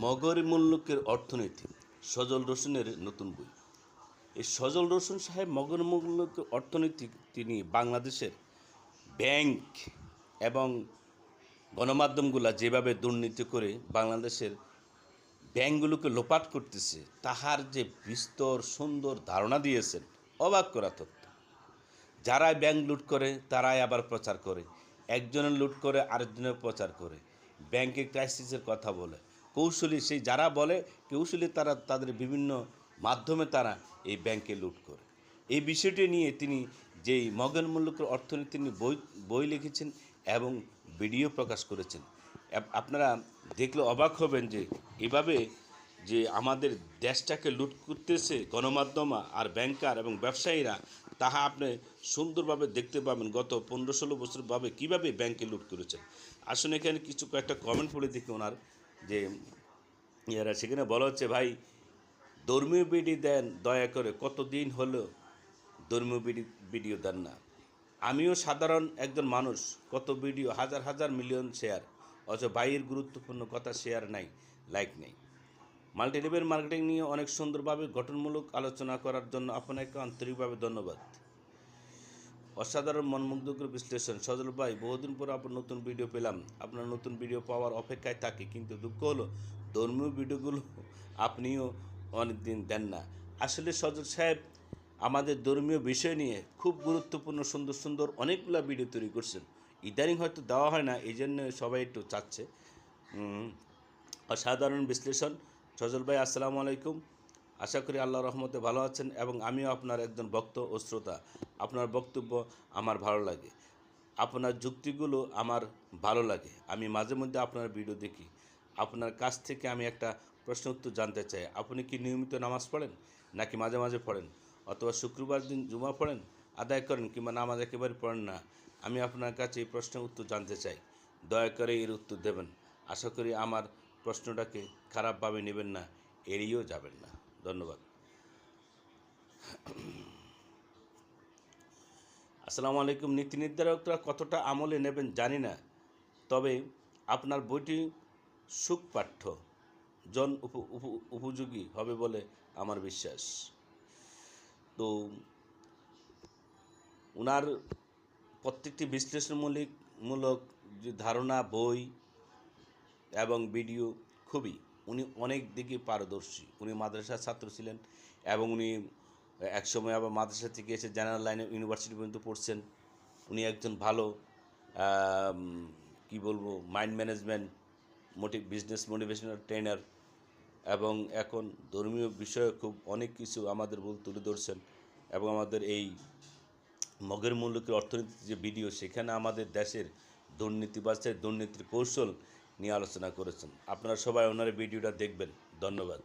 মগর মুল্লুকের অর্থনীতি, সজল রসুনের নতুন বই। এই সজল রসুন সাহেব মগর মুল্লুকের অর্থনীতি তিনি বাংলাদেশের ব্যাংক এবং গণমাধ্যমগুলা যেভাবে দুর্নীতি করে বাংলাদেশের ব্যাংকগুলোকে লোপাট করতেছে, তাহার যে বিস্তর সুন্দর ধারণা দিয়েছেন, অবাক করা তথ্য। যারা ব্যাংক লুট করে, তারাই আবার প্রচার করে। একজনের লুট করে, আরেকজনের প্রচার করে। ব্যাংকে ক্রাইসিসের কথা বলে। কৌশলী সেই যারা বলে কৌশলী তারা তাদের বিভিন্ন মাধ্যমে তারা এই ব্যাংকে লুট করে। এই বিষয়টি নিয়ে তিনি যেই মগন মুল্লুকের অর্থনীতি নিয়ে বই বই লিখেছেন এবং ভিডিও প্রকাশ করেছেন আপনারা দেখলে অবাক হবেন যে এভাবে যে আমাদের দেশটাকে লুট করতেছে গণমাধ্যম আর ব্যাংকার এবং ব্যবসায়ীরা, তাহা আপনি সুন্দরভাবে দেখতে পাবেন গত পনেরো ষোলো বছরভাবে কীভাবে ব্যাংকে লুট করেছেন। আসলে এখানে কিছু কয়েকটা কমেন্ট পড়ে দেখি ওনার যে ইয়ারা সেখানে বলা হচ্ছে, ভাই, ধর্মীয় বিডি দেন, দয়া করে, কতদিন হলো ধর্মীয় বিডি ভিডিও দেন না। আমিও সাধারণ একজন মানুষ, কত ভিডিও হাজার হাজার মিলিয়ন শেয়ার, অথচ বাইরের গুরুত্বপূর্ণ কথা শেয়ার নাই, লাইক নেই। মাল্টিলেভেল মার্কেটিং নিয়ে অনেক সুন্দরভাবে গঠনমূলক আলোচনা করার জন্য আপনাকে আন্তরিকভাবে ধন্যবাদ। অসাধারণ মনমুগ্ধকর বিশ্লেষণ। সজল ভাই, বহুদিন পর আপনার নতুন ভিডিও পেলাম। আপনার নতুন ভিডিও পাওয়ার অপেক্ষায় থাকি, কিন্তু দুঃখ হলো, ধর্মীয় ভিডিওগুলো আপনিও অনেক দিন দেন না। আসলে সজল সাহেব, আমাদের ধর্মীয় বিষয় নিয়ে খুব গুরুত্বপূর্ণ, সুন্দর সুন্দর অনেকগুলো ভিডিও তৈরি করছেন। ইদানিং হয়তো দেওয়া হয় না এই জন্য সবাই একটু চাচ্ছে। অসাধারণ বিশ্লেষণ। সজল ভাই, আসসালামু আলাইকুম। আশা করি আল্লাহ রহমতে ভালো আছেন এবং আমিও আপনার একজন ভক্ত ও শ্রোতা। আপনার বক্তব্য আমার ভালো লাগে। আপনার যুক্তিগুলো আমার ভালো লাগে। আমি মাঝে মধ্যে আপনার ভিডিও দেখি। আপনার কাছ থেকে আমি একটা প্রশ্ন উত্তর জানতে চাই। আপনি কি নিয়মিত নামাজ পড়েন নাকি মাঝে মাঝে পড়েন? অথবা শুক্রবার দিন জুমা পড়েন, আদায় করেন কিংবা নামাজ একেবারে পড়েন না? আমি আপনার কাছে এই প্রশ্নের উত্তর জানতে চাই। দয়া করে এর উত্তর দেবেন। আশা করি আমার প্রশ্নটাকে খারাপভাবে নেবেন না, এড়িয়েও যাবেন না। ধন্যবাদ। আসসালামু আলাইকুম, নীতি নির্ধারকরা কতটা আমলে নেবেন জানি না, তবে আপনার বইটি সুখপাঠ্য জন উপ- উপ- উপযোগী হবে বলে আমার বিশ্বাস। তো ওনার প্রত্যেকটি বিশ্লেষণমূলক মূলক যে ধারণা, বই এবং ভিডিও খুবই উনি অনেক দিকে পারদর্শী। উনি মাদ্রাসার ছাত্র ছিলেন এবং উনি একসময় আবার মাদ্রাসা থেকে এসে জেনারেল লাইনে ইউনিভার্সিটি পর্যন্ত পড়ছেন। উনি একজন ভালো কি বলব mind management motive business motivational trainer এবং এখন ধর্মীয় বিষয়ে খুব অনেক কিছু আমাদের বল তুলে ধরছেন এবং আমাদের এই মগের মূল্যকের অর্থনীতির যে ভিডিও সেখানে আমাদের দেশের দুর্নীতিবাজের দুর্নীতির কৌশল নিয়ে আলোচনা করেছেন। আপনারা সবাই ওনার ভিডিওটা দেখবেন। ধন্যবাদ।